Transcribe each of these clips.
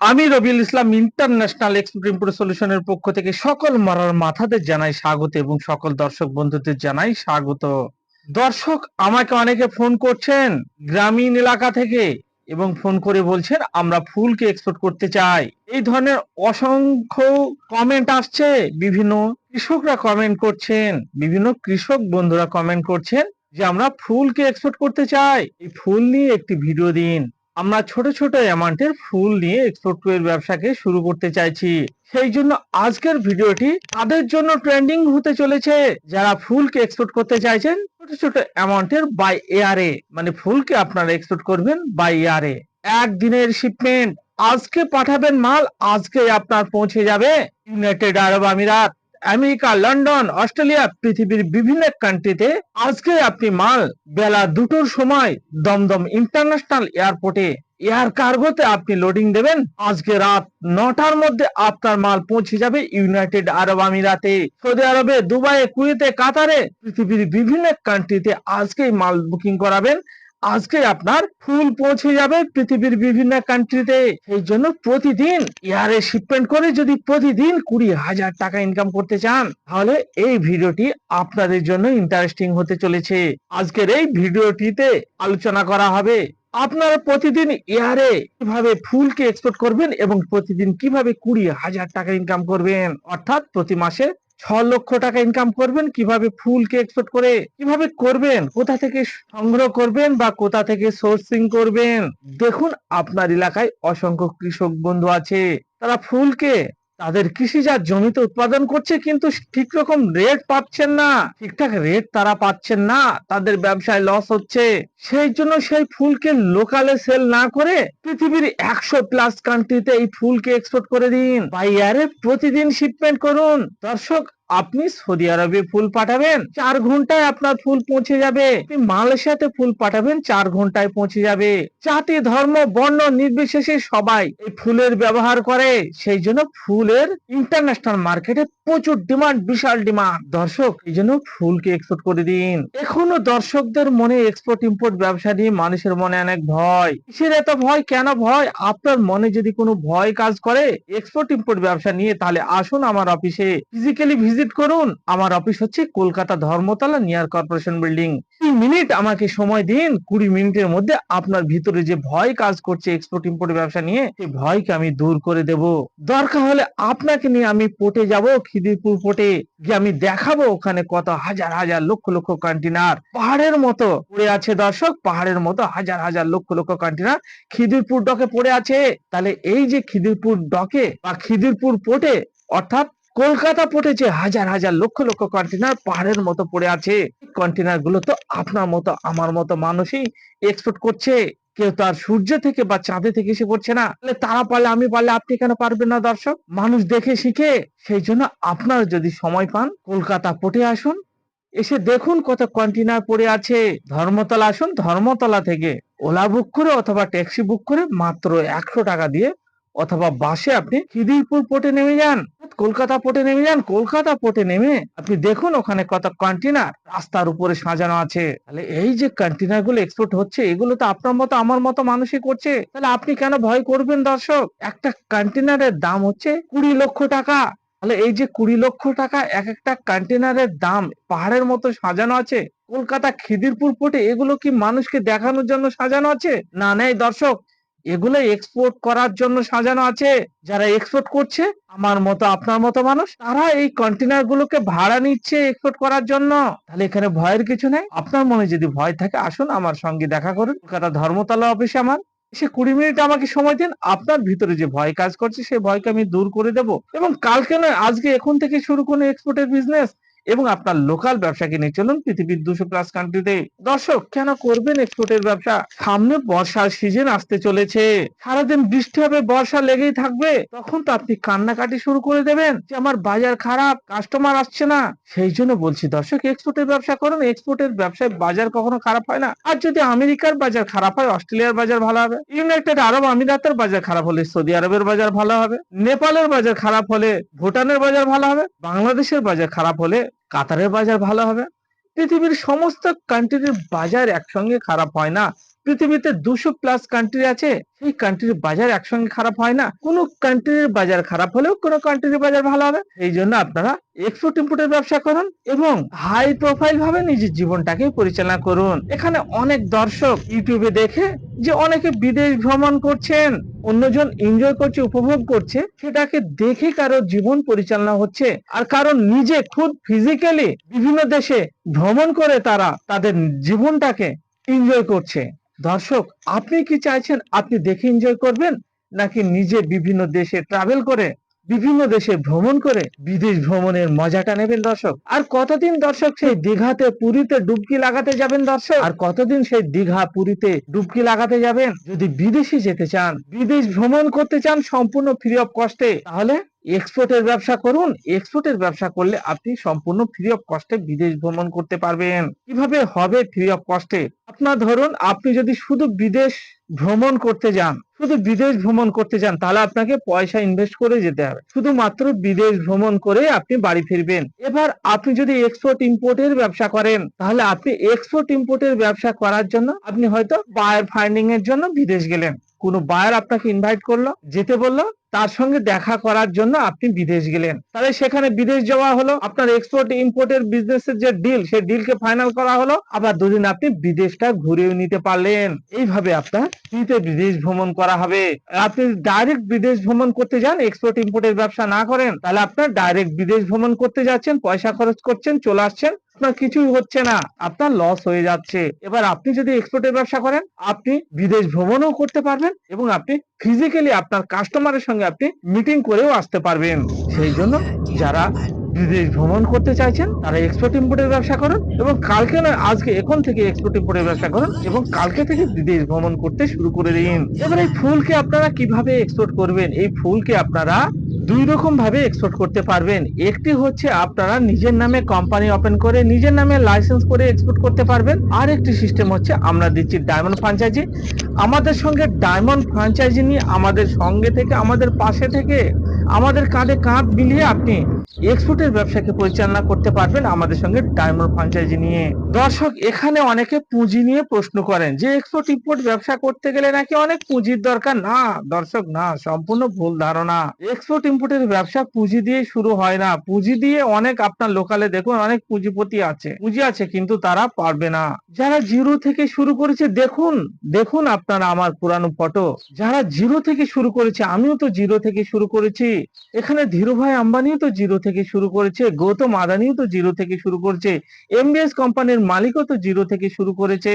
আমি Rabiul Islam international export import সলিউশনের পক্ষ থেকে সকল মরার মাথাদের জানাই স্বাগত এবং সকল দর্শক বন্ধুদের জানাই স্বাগত। দর্শক, আমাকে অনেকে ফোন করছেন গ্রামীণ এলাকা থেকে এবং ফোন করে বলছেন আমরা ফুলকে এক্সপোর্ট করতে চাই। এই ধরনের অসংখ্য কমেন্ট আসছে। বিভিন্ন কৃষকরা কমেন্ট করছেন, বিভিন্ন কৃষক বন্ধুরা কমেন্ট করছেন যে আমরা ফুলকে এক্সপোর্ট করতে চাই। এই ফুল নিয়ে একটি ভিডিও দিন। আমরা ছোট ছোট অ্যামাউন্টের ফুল নিয়ে এক্সপোর্ট এর ব্যবসাকে শুরু করতে চাইছি। সেই জন্য আজকের ভিডিওটি তাদের জন্য ট্রেন্ডিং হতে চলেছে। যারা ফুলকে এক্সপোর্ট করতে চাইছেন, ছোট ছোট অ্যামাউন্টের বাই এয়ারে মানে ফুলকে আপনারা এক্সপোর্ট করবেন বাই এয়ারে একদিনের শিপমেন্ট আজকে পাঠাবেন মাল আজকে আপনার পৌঁছে যাবে। ইউনাইটেড আরব আমিরাত আমেরিকা, লন্ডন, অস্ট্রেলিয়া পৃথিবীর বিভিন্ন কান্ট্রিতে আজকে আপনি মাল, বেলা দুটোর সময় দমদম ইন্টারন্যাশনাল এয়ারপোর্টে এয়ার কার্গোতে আপনি লোডিং দেবেন। আজকে রাত নটার মধ্যে আপনার মাল পৌঁছে যাবে ইউনাইটেড আরব আমিরাতে সৌদি আরবে, দুবাইয়ে, কুয়েতে, কাতারে পৃথিবীর বিভিন্ন কান্ট্রিতে আজকেই মাল বুকিং করাবেন। আজকে আপনার ফুল পৌঁছে যাবে পৃথিবীর বিভিন্ন কান্ট্রিতে সেই জন্য প্রতিদিন এয়ারে শিপমেন্ট করে যদি প্রতিদিন কুড়ি হাজার টাকা ইনকাম করতে চান, তাহলে এই ভিডিওটি আপনাদের জন্য ইন্টারেস্টিং হতে চলেছে। আজকের এই ভিডিওটিতে আলোচনা করা হবে, আপনারা প্রতিদিন এয়ারে কীভাবে ফুলকে এক্সপোর্ট করবেন এবং প্রতিদিন কীভাবে কুড়ি হাজার টাকা ইনকাম করবেন? অর্থাৎ প্রতি মাসে ছ লক্ষ টাকা ইনকাম করবেন কীভাবে ফুলকে এক্সপোর্ট করে কীভাবে করবেন কোথা থেকে সংগ্রহ করবেন বা কোথা থেকে সোর্সিং করবেন? দেখুন আপনার এলাকায় অসংখ্য কৃষক বন্ধু আছে তারা ফুলকে তাদের কৃষিজাত জমিতে উৎপাদন করছে, কিন্তু ঠিক রকম রেট পাচ্ছেন না। ঠিকঠাক রেট তারা পাচ্ছেন না। তাদের ব্যবসায় লস হচ্ছে। সেই জন্য সেই ফুলকে লোকালে সেল না করে পৃথিবীর একশো প্লাস কান্ট্রিতে এই ফুলকে এক্সপোর্ট করে দিন। বাইয়ারে প্রতিদিন শিপমেন্ট করুন। দর্শক আপনি সৌদি আরবে ফুল পাঠাবেন, চার ঘন্টায় আপনার ফুল পৌঁছে যাবে। আপনি মালয়েশিয়াতে ফুল পাঠাবেন, চার ঘন্টায় পৌঁছে যাবে। জাতি, ধর্ম, বর্ণ নির্বিশেষে সবাই এই ফুলের ব্যবহার করে। সেই জন্য ফুলের ইন্টারন্যাশনাল মার্কেটে প্রচুর ডিমান্ড বিশাল ডিমান্ড দর্শক, এই জন্য ফুলকে এক্সপোর্ট করে দিন। এখনও দর্শকদের মনে এক্সপোর্ট ইম্পোর্ট ব্যবসা নিয়ে মানুষের মনে অনেক ভয়। কিসের এত ভয়, কেন ভয়? আপনার মনে যদি কোনো ভয় কাজ করে এক্সপোর্ট ইম্পোর্ট ব্যবসা নিয়ে, তাহলে আসুন আমার অফিসে ফিজিক্যালি ভিজিট করুন। আমার অফিস হচ্ছে Kolkata Dharmatala near corporation building কুড়ি মিনিট আমাকে সময় দিন, কুড়ি মিনিটের মধ্যে আপনার ভিতরে যে ভয় কাজ করছে এক্সপোর্ট ইম্পোর্ট ব্যবসা নিয়ে, সেই ভয়কে আমি দূর করে দেব। দরকার হলে আপনাকে নিয়ে আমি পোটে যাব, খিদিরপুর পোটে গিয়ে আমি দেখাবো ওখানে কত হাজার হাজার, লক্ষ লক্ষ কন্টেনার পাহাড়ের মতো পড়ে আছে দর্শক, পাহাড়ের মতো হাজার হাজার, লক্ষ লক্ষ কন্টেনার খিদিরপুর ডকে পড়ে আছে। তাহলে এই যে খিদিরপুর ডকে বা খিদিরপুর পোর্টে অর্থাৎ কলকাতা পোর্টে যে হাজার হাজার লক্ষ লক্ষ কন্টেনার পাহাড়ের মতো পড়ে আছে। কন্টেনারগুলো তো আপনার মতো, আমার মতো মানুষই এক্সপোর্ট করছে। কেউ তো আর সূর্য থেকে বা চাঁদে থেকে এসে করছে না। তারা পারলে, আমি পারলে আপনি কেন পারবেন না দর্শক? মানুষ দেখে শিখে, সেই জন্য আপনারা যদি সময় পান, কলকাতা পোর্টে আসুন। এসে দেখুন কত কন্টেনার পড়ে আছে। ধর্মতলা আসুন, ধর্মতলা থেকে ওলা বুক করে অথবা ট্যাক্সি বুক করে মাত্র একশো টাকা দিয়ে অথবা বাসে আপনি খিদিরপুর পোর্টে নেমে যান, কলকাতা পোর্টে নেমে যান, কলকাতা পোর্টে নেমে আপনি দেখুন ওখানে কত কন্টেনার রাস্তার উপরে সাজানো আছে। তাহলে এই যে কন্টেনারগুলো এক্সপোর্ট হচ্ছে, এগুলো তো আপনার মতো, আমার মতো মানুষই করছে। তাহলে আপনি কেন ভয় করবেন দর্শক? একটা কন্টেনারের দাম হচ্ছে কুড়ি লক্ষ টাকা। তাহলে এই যে কুড়ি লক্ষ টাকা এক একটা কন্টেনারের দাম পাহাড়ের মতো সাজানো আছে, কলকাতা খিদিরপুর পোর্টে এগুলো কি মানুষকে দেখানোর জন্য সাজানো আছে? না, নেই দর্শক। এগুলো এক্সপোর্ট করার জন্য সাজানো আছে। যারা এক্সপোর্ট করছে, আমার মতো, আপনার মতো মানুষ, তারা এই কন্টেনার গুলোকে ভাড়া নিচ্ছে এক্সপোর্ট করার জন্য। তাহলে এখানে ভয়ের কিছু নেই। আপনার মনে যদি ভয় থাকে, আসুন আমার সঙ্গে দেখা করুন। কলকাতা ধর্মতলা অফিসে আমার। সে কুড়ি মিনিট আমাকে সময় দিন, আপনার ভিতরে যে ভয় কাজ করছে সেই ভয়কে আমি দূর করে দেব। এবং কালকে নয়, আজকে এখন থেকে শুরু করুন এক্সপোর্টের বিজনেস এবং আপনার লোকাল ব্যবসাকে নিয়ে চলুন, পৃথিবীর দুশো প্লাস কান্ট্রিতে দর্শক, কেন করবেন এক্সপোর্টের ব্যবসা? সামনে বর্ষার সিজন আসতে চলেছে। সারাদিন বৃষ্টি হবে, বর্ষা লেগেই থাকবে। তখন তো আপনি কান্নাকাটি শুরু করে দেবেন যে, আমার বাজার খারাপ কাস্টমার আসছে না। সেই জন্য বলছি, দর্শক এক্সপোর্টের ব্যবসা করুন। এক্সপোর্টের ব্যবসায় বাজার কখনো খারাপ হয় না। আর যদি আমেরিকার বাজার খারাপ হয়, অস্ট্রেলিয়ার বাজার ভালো হবে। ইউনাইটেড আরব আমিরাতের বাজার খারাপ হলে সৌদি আরবের বাজার ভালো হবে। নেপালের বাজার খারাপ হলে ভুটানের বাজার ভালো হবে। বাংলাদেশের বাজার খারাপ হলে কাতারের বাজার ভালো হবে? পৃথিবীর সমস্ত কান্ট্রির বাজার একসঙ্গে খারাপ হয় না? পৃথিবীতে দুশো প্লাস কান্ট্রি আছে, সেই কান্ট্রির বাজার একসঙ্গে খারাপ হয় না। কোনো কান্ট্রির বাজার খারাপ হলেও কোনো কান্ট্রির বাজার ভালো হবে। এই জন্য আপনারা এক্সপোর্ট ইম্পোর্টের ব্যবসা করুন এবং হাই প্রোফাইল ভাবে নিজের জীবনটাকে পরিচালনা করুন। এখানে অনেক দর্শক ইউটিউবে দেখে যে অনেকে বিদেশ ভ্রমণ করছেন, অন্যজন এনজয় করছে, উপভোগ করছে, সেটাকে দেখে কারও জীবন পরিচালনা হচ্ছে। আর কারণ নিজে খুদ ফিজিক্যালি বিভিন্ন দেশে ভ্রমণ করে তারা তাদের জীবনটাকে এনজয় করছে। দর্শক, আপনি কি চাইছেন আপনি দেখে এনজয় করবেন? নাকি নিজে বিভিন্ন দেশে ট্রাভেল করে, বিভিন্ন দেশে ভ্রমণ করে বিদেশ ভ্রমণের মজাটা নেবেন দর্শক? আর কতদিন দর্শক সেই দীঘাতে পুরীতে ডুবকি লাগাতে যাবেন দর্শক? আর কতদিন সেই দীঘা পুরীতে ডুবকি লাগাতে যাবেন? যদি বিদেশে যেতে চান, বিদেশ ভ্রমণ করতে চান সম্পূর্ণ ফ্রি অফ কস্টে তাহলে এক্সপোর্টের ব্যবসা করুন। এক্সপোর্টের ব্যবসা করলে আপনি সম্পূর্ণ ফ্রি অফ কস্টে বিদেশ ভ্রমণ করতে পারবেন। কীভাবে হবে ফ্রি অফ কস্টে আপনার ধরুন, আপনি যদি শুধু বিদেশ ভ্রমণ করতে যান, শুধু বিদেশ ভ্রমণ করতে যান, তাহলে আপনাকে পয়সা ইনভেস্ট করে যেতে হবে। শুধুমাত্র বিদেশ ভ্রমণ করে আপনি বাড়ি ফিরবেন। এবার আপনি যদি এক্সপোর্ট ইম্পোর্টের ব্যবসা করেন, তাহলে আপনি এক্সপোর্ট ইম্পোর্টের ব্যবসা করার জন্য আপনি হয়তো বায়ার ফাইন্ডিং এর জন্য বিদেশ গেলেন। কোনো বায়ার আপনাকে ইনভাইট করল, যেতে বলল, তার সঙ্গে দেখা করার জন্য আপনি বিদেশ গেলেন। তাহলে সেখানে বিদেশ যাওয়া হলো, আপনার এক্সপোর্ট ইম্পোর্টের বিজনেসের যে ডিল সেই ডিলকে ফাইনাল করা হলো, আবার দুদিন আপনি বিদেশটা ঘুরেও নিতে পারলেন। এইভাবে আপনার ফ্রিতে বিদেশ ভ্রমণ করা হবে। আপনি ডাইরেক্ট বিদেশ ভ্রমণ করতে যান এক্সপোর্ট ইম্পোর্টের ব্যবসা না করেন, তাহলে আপনার ডাইরেক্ট বিদেশ ভ্রমণ করতে যাচ্ছেন, পয়সা খরচ করছেন, চলে আসছেন আপনার কিছুই হচ্ছে না, আপনার লস হয়ে যাচ্ছে। এবার আপনি যদি এক্সপোর্টের ব্যবসা করেন, আপনি বিদেশ ভ্রমণও করতে পারবেন এবং আপনি ফিজিক্যালি আপনার কাস্টমারের সঙ্গে আপনি মিটিং করেও আসতে পারবেন। সেই জন্য যারা বিদেশ ভ্রমণ করতে চাইছেন, তারা এক্সপোর্ট ইম্পোর্টের ব্যবসা করুন এবং কালকে না আজকে, এখন থেকে এক্সপোর্ট ইম্পোর্টের ব্যবসা করুন এবং কালকে থেকে বিদেশ ভ্রমণ করতে শুরু করে দিন। এবার এই ফুলকে আপনারা কীভাবে এক্সপোর্ট করবেন? এই ফুলকে আপনারা দুই রকম ভাবে এক্সপোর্ট করতে পারবেন। একটি হচ্ছে আপনারা নিজের নামে কোম্পানি ওপেন করে নিজের নামে লাইসেন্স করে এক্সপোর্ট করতে পারবেন। আর একটি সিস্টেম হচ্ছে আমরা দিচ্ছি ডায়মন্ড ফ্রাঞ্চাইজি আমাদের সঙ্গে ডায়মন্ড ফ্রাঞ্চাইজি নিয়ে আমাদের সঙ্গে থেকে, আমাদের পাশে থেকে, আমাদের কাঁধে কাঁধ মিলিয়ে আপনি এক্সপোর্টের ব্যবসাকে পরিচালনা করতে পারবেন আমাদের সঙ্গে ডায়মন্ড ফ্রাঞ্চাইজি নিয়ে। দর্শক, এখানে অনেকে পুঁজি নিয়ে প্রশ্ন করেন যে এক্সপোর্ট ইম্পোর্ট ব্যবসা করতে গেলে নাকি অনেক পুঁজির দরকার? না, দর্শক, না, সম্পূর্ণ ভুল ধারণা। এক্সপোর্ট ইম্পোর্টের ব্যবসা পুঁজি দিয়ে শুরু হয় না। পুঁজি দিয়ে অনেক আপনার লোকালে দেখুন অনেক পুঁজিপতি আছে। পুঁজি আছে, কিন্তু তারা পারবে না। যারা জিরো থেকে শুরু করেছে, দেখুন দেখুন আপনারা আমার পুরানো ফটো। যারা জিরো থেকে শুরু করেছে, আমিও তো জিরো থেকে শুরু করেছি। এখানে ধীরুভাই আম্বানিও তো জিরো থেকে শুরু করেছে, গৌতম আদানিও তো জিরো থেকে শুরু করেছে এমবিএস কোম্পানির মালিকও তো জিরো থেকে শুরু করেছে,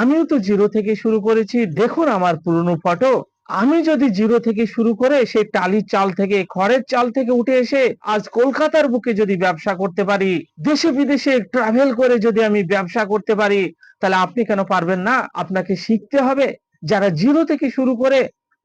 আমিও তো জিরো থেকে শুরু করেছি, দেখুন আমার পুরনো ফটো আমি যদি জিরো থেকে শুরু করে সেই টালির চাল থেকে, খড়ের চাল থেকে উঠে এসে আজ কলকাতার বুকে যদি ব্যবসা করতে পারি, দেশে বিদেশে ট্রাভেল করে যদি আমি ব্যবসা করতে পারি, তাহলে আপনি কেন পারবেন না? আপনাকে শিখতে হবে, যারা জিরো থেকে শুরু করে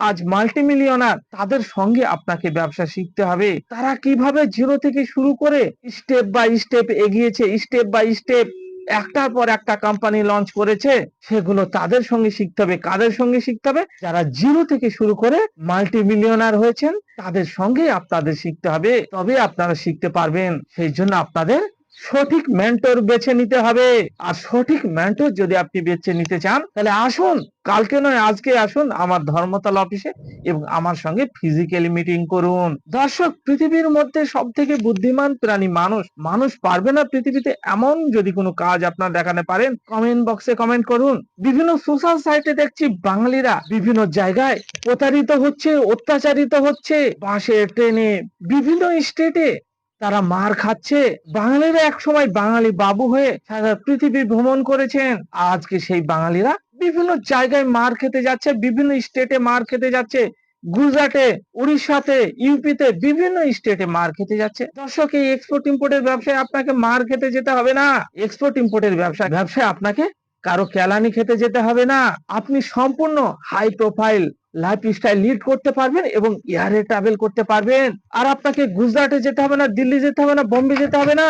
আজ মাল্টিমিলিয়নার তাদের সঙ্গে আপনাকে ব্যবসা শিখতে হবে। তারা কীভাবে জিরো থেকে শুরু করে স্টেপ বাই স্টেপ এগিয়েছে স্টেপ বাই স্টেপ একটার পর একটা কোম্পানি লঞ্চ করেছে, সেগুলো তাদের সঙ্গে শিখতে হবে। কাদের সঙ্গে শিখতে হবে? যারা জিরো থেকে শুরু করে মাল্টি মিলিয়নার হয়েছেন, তাদের সঙ্গে আপনাদের শিখতে হবে। তবে আপনারা শিখতে পারবেন। সেই জন্য আপনাদের সঠিক মেন্টর বেছে নিতে হবে। আর সঠিক মেন্টর যদি আপনি বেছে নিতে চান, তাহলে আসুন। কালকে নয়, আজকে আসুন আমার ধর্মতলা অফিসে এবং আমার সঙ্গে ফিজিক্যালি মিটিং করুন। দর্শক, পৃথিবীর মধ্যে সব থেকে বুদ্ধিমান প্রাণী মানুষ মানুষ পারবে না পৃথিবীতে এমন যদি কোনো কাজ আপনার দেখাতে পারেন কমেন্ট বক্সে কমেন্ট করুন। বিভিন্ন সোশ্যাল সাইটে দেখছি বাঙালিরা বিভিন্ন জায়গায় প্রতারিত হচ্ছে, অত্যাচারিত হচ্ছে। বাসে, ট্রেনে, বিভিন্ন স্টেটে তারা মার খাচ্ছে। বাঙালিরা এক সময় বাঙালি বাবু হয়ে সারা পৃথিবী ভ্রমণ করেছেন। আজকে সেই বাঙালিরা বিভিন্ন জায়গায় মার খেতে যাচ্ছে, বিভিন্ন স্টেটে মার খেতে যাচ্ছে। গুজরাটে, উড়িষ্যাতে, ইউপিতে বিভিন্ন স্টেটে মার খেতে যাচ্ছে। দর্শক, এই এক্সপোর্ট ইম্পোর্টের ব্যবসায় আপনাকে মার খেতে যেতে হবে না। এক্সপোর্ট ইম্পোর্টের ব্যবসা ব্যবসায় আপনাকে কারও কেলানি খেতে যেতে হবে না। আপনি সম্পূর্ণ high profile lifestyle lead করতে পারবেন এবং এয়ারে ট্রাভেল করতে পারবেন। আর আপনাকে গুজরাটে যেতে হবে না, দিল্লি যেতে হবে না, বোম্বে যেতে হবে না।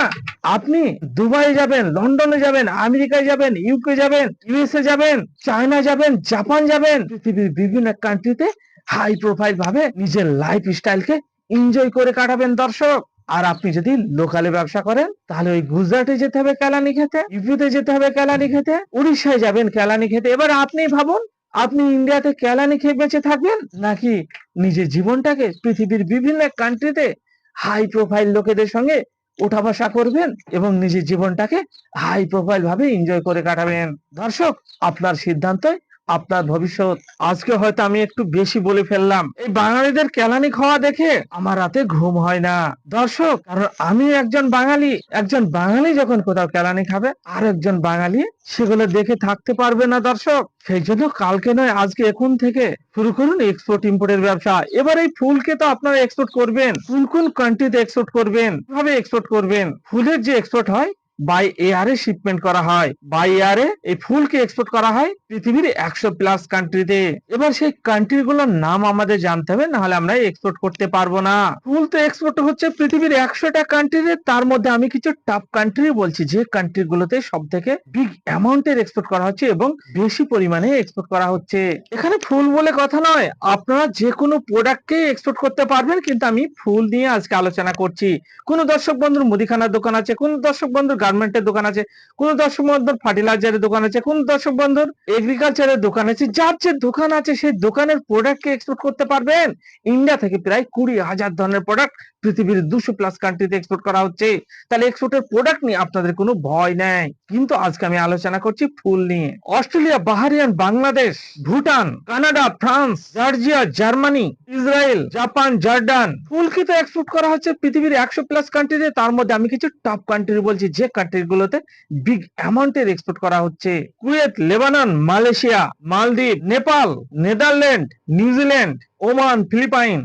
আপনি দুবাই যাবেন, লন্ডনে যাবেন, আমেরিকায় যাবেন ইউকে যাবেন ইউএসএ যাবেন, চায়না যাবেন, জাপান যাবেন। পৃথিবীর বিভিন্ন কান্ট্রিতে হাই প্রোফাইল ভাবে নিজের লাইফ স্টাইলকে এনজয় করে কাটাবেন দর্শক। আর আপনি যদি লোকালে ব্যবসা করেন, তাহলে ওই গুজরাটে যেতে হবে কেলানি খেতে ইউপিতে যেতে হবে কেলানি খেতে উড়িষ্যায় যাবেন কেলানি খেতে এবার আপনি ভাবুন আপনি ইন্ডিয়াতে কেলানি খেয়ে বেঁচে থাকবেন নাকি নিজের জীবনটাকে পৃথিবীর বিভিন্ন কান্ট্রিতে হাই প্রোফাইল লোকেদের সঙ্গে ওঠা বসা করবেন এবং নিজের জীবনটাকে হাই প্রোফাইল ভাবে এনজয় করে কাটাবেন? দর্শক, আপনার সিদ্ধান্ত আপনার ভবিষ্যৎ। আজকে হয়তো আমি একটু বেশি বলে ফেললাম। এই বাঙালিদের কেলানি খাওয়া দেখে আমার রাতে ঘুম হয় না। দর্শক, কারণ আমি একজন বাঙালি একজন বাঙালি যখন কোথাও কেলানি খাবে আর একজন বাঙালি সেগুলো দেখে থাকতে পারবে না দর্শক। সেই জন্য কালকে নয়, আজকে এখন থেকে শুরু করুন এক্সপোর্ট ইম্পোর্টের ব্যবসা। এবার এই ফুলকে তো আপনারা এক্সপোর্ট করবেন। কোন কোন কান্ট্রিতে এক্সপোর্ট করবেন? কীভাবে এক্সপোর্ট করবেন? ফুলের যে এক্সপোর্ট হয় বাই এয়ারে শিপমেন্ট করা হয় বাই এয়ারে এই ফুলকে এক্সপোর্ট করা হয় পৃথিবীর একশো প্লাস কান্ট্রিতে এবার সেই কান্ট্রিগুলোর নাম আমাদের জানতে হবে, নাহলে আমরা এক্সপোর্ট করতে পারব না। ফুল তো এক্সপোর্ট হচ্ছে পৃথিবীর একশোটা কান্ট্রিতে তার মধ্যে আমি কিছু টাফ কান্ট্রি বলছি, যে কান্ট্রি গুলোতে সব থেকে বিগ অ্যামাউন্টের এক্সপোর্ট করা হচ্ছে এবং বেশি পরিমাণে এক্সপোর্ট করা হচ্ছে। এখানে ফুল বলে কথা নয়, আপনারা যে কোনো প্রোডাক্টকে এক্সপোর্ট করতে পারবেন, কিন্তু আমি ফুল নিয়ে আজকে আলোচনা করছি। কোন দর্শক বন্ধুর মুদিখানার দোকান আছে, কোন দর্শক বন্ধুর গার্মেন্টের দোকান আছে, কোন দর্শক বন্ধুর ফার্টিলাইজারের দোকান আছে, কোন দর্শক বন্ধুর এগ্রিকালচারের দোকান আছে, যার যে দোকান আছে, সেই দোকানের প্রোডাক্টকে এক্সপোর্ট করতে পারবেন। ইন্ডিয়া থেকে প্রায় কুড়ি হাজার ধরনের প্রোডাক্ট পৃথিবীর দুশো প্লাস কান্ট্রিতে এক্সপোর্ট করা হচ্ছে, তাহলে এক্সপোর্টের প্রোডাক্ট নিয়ে আপনাদের কোনো ভয় নেই। কিন্তু আজকে আমি আলোচনা করছি ফুল নিয়ে। Australia Bahrain Bangladesh, Bhutan, Canada, France, Georgia, Germany, Israel, Japan, Jordan. ফুলকে তো এক্সপোর্ট করা হচ্ছে পৃথিবীর একশো প্লাস কান্ট্রিতে তার মধ্যে আমি কিছু টপ কান্ট্রি বলছি, যে কান্ট্রি গুলোতে বিগ অ্যামাউন্টের এক্সপোর্ট করা হচ্ছে। Kuwait, Lebanon, Malaysia, Maldives, Nepal, Netherland, New Zealand, Oman, Philippine.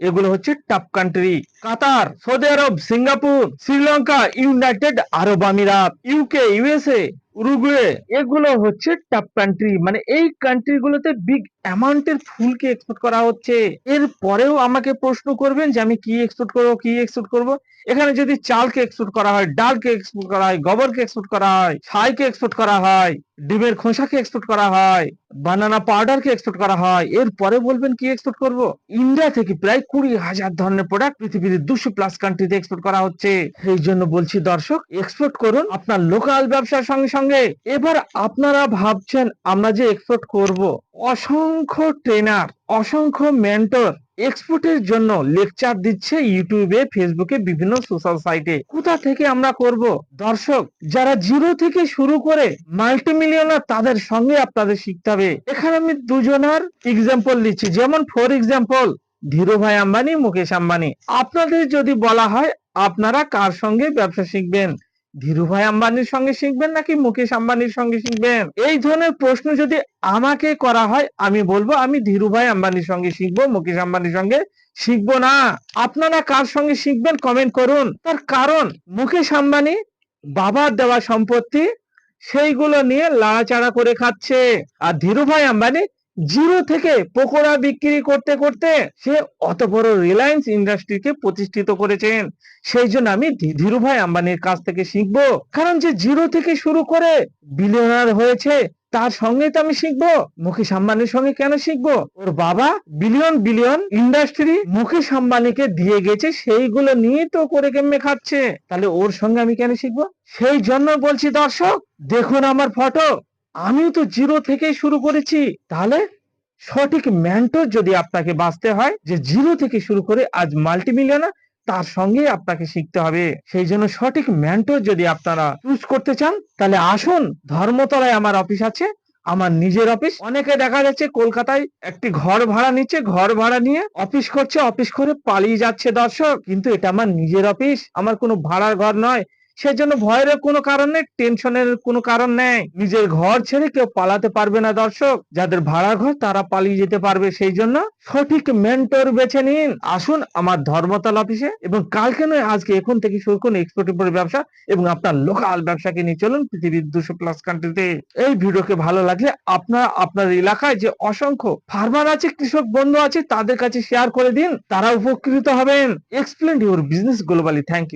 এগুলো হচ্ছে top country Qatar, Saudi Arab, Singapore, Sri Lanka United Arab Emirates UK USA Uruguay, এগুলো হচ্ছে টপ কান্ট্রি মানে এই কান্ট্রি গুলোতে বিগ অ্যামাউন্টের ফুলকে এক্সপোর্ট করা হচ্ছে? এর পরেও আমাকে প্রশ্ন করবেন যে আমি কি এক্সপোর্ট করব, কি এক্সপোর্ট করব? এখানে যদি চালকে এক্সপোর্ট করা হয়, ডালকে এক্সপোর্ট করা হয়, গোবরকে এক্সপোর্ট করা হয়, ছাইকে এক্সপোর্ট করা হয়, ডিমের খোসাকে এক্সপোর্ট করা হয় বানানা পাউডারকে এক্সপোর্ট করা হয়, এর পরে বলবেন কি এক্সপোর্ট করব? ইন্ডিয়া থেকে প্রায় কুড়ি হাজার ধরনের প্রোডাক্ট পৃথিবীর দুশো প্লাস কান্ট্রিতে এক্সপোর্ট করা হচ্ছে। সেই জন্য বলছি দর্শক এক্সপোর্ট করুন আপনার লোকাল ব্যবসার সঙ্গে সঙ্গে। এবার আপনারা ভাবছেন, আমরা যে এক্সপোর্ট করব? অসংখ্য ট্রেনার অসংখ্য মেন্টর এক্সপোর্টের জন্য লেকচার দিচ্ছে ইউটিউবে ফেসবুকে বিভিন্ন সোশ্যাল সাইটে কোথা থেকে আমরা করব? দর্শক, যারা জিরো থেকে শুরু করে মাল্টিমিলিয়নার তাদের সঙ্গে আপনাদের শিখতে হবে। এখানে আমি দুজনের এক্সাম্পল দিচ্ছি যেমন ফর এক্সাম্পল ধীরুভাই আম্বানি, মুকেশ আম্বানি। আপনাদের যদি বলা হয়, আপনারা কার সঙ্গে ব্যবসা শিখবেন? ধীরুভাই আম্বানির সঙ্গে শিখবেন নাকি মুকেশ আম্বানির সঙ্গে শিখবেন? এই ধরনের প্রশ্ন যদি আমাকে করা হয়, আমি বলব আমি ধীরুভাই আম্বানির সঙ্গে শিখব, মুকেশ আম্বানির সঙ্গে শিখব না। আপনারা কার সঙ্গে শিখবেন কমেন্ট করুন। তার কারণ মুকেশ আম্বানি বাবার দেওয়া সম্পত্তি সেইগুলো নিয়ে লাড়াচাড়া করে খাচ্ছে। আর ধীরুভাই আম্বানি জিরো থেকে পকোড়া বিক্রি করতে করতে সে অত বড় রিলায়েন্স ইন্ডাস্ট্রিকে প্রতিষ্ঠিত করেছেন। সেই জন্য আমি ধীরুভাই আম্বানির কাছ থেকে শিখব। কারণ যে জিরো থেকে শুরু করে বিলিয়নার হয়েছে, তার সঙ্গে তো আমি শিখব। মুকেশ আম্বানির সঙ্গে কেন শিখব? ওর বাবা বিলিয়ন বিলিয়ন ইন্ডাস্ট্রি মুকেশ আম্বানিকে দিয়ে গেছে, সেইগুলো নিয়ে তো করে কেমনে খাচ্ছে। তাহলে ওর সঙ্গে আমি কেন শিখব? সেই জন্য বলছি দর্শক, দেখুন আমার ফটো আমি তো জিরো থেকে শুরু করেছি। তাহলে সঠিক মেন্টর যদি আপনাকে বাঁচতে হয়, যে জিরো থেকে শুরু করে আজ মাল্টি মিলিয়নার তার সঙ্গে আপনাকে শিখতে হবে। সেই জন্য সঠিক মেন্টর যদি আপনারা চুজ করতে চান, তাহলে আসুন, ধর্মতলায় আমার অফিস আছে। আমার নিজের অফিস অনেকে দেখা যাচ্ছে কলকাতায় একটি ঘর ভাড়া নিচ্ছে, ঘর ভাড়া নিয়ে অফিস করছে অফিস করে পালিয়ে যাচ্ছে দর্শক। কিন্তু এটা আমার নিজের অফিস আমার কোনো ভাড়ার ঘর নয়। সেজন্য ভয়ের কোনো কারণ নেই, টেনশনের কোনো কারণ নেই। নিজের ঘর ছেড়ে কেউ পালাতে পারবে না, দর্শক। যাদের ভাড়া ঘর, তারা পালিয়ে যেতে পারবে। সেই জন্য সঠিক মেন্টর বেছে নিন। আসুন আমার ধর্মতল অফিসে এবং কালকে নয়, আজকে এখন থেকে শুরু করুন এক্সপোর্ট ইম্পোর্ট ব্যবসা এবং আপনার লোকাল ব্যবসাকে নিয়ে চলুন পৃথিবীর দুশো প্লাস কান্ট্রিতে এই ভিডিওকে ভালো লাগলে আপনারা, আপনার এলাকায় যে অসংখ্য ফার্মার আছে, কৃষক বন্ধু আছে, তাদের কাছে শেয়ার করে দিন। তারা উপকৃত হবেন। Explain your business globally thank you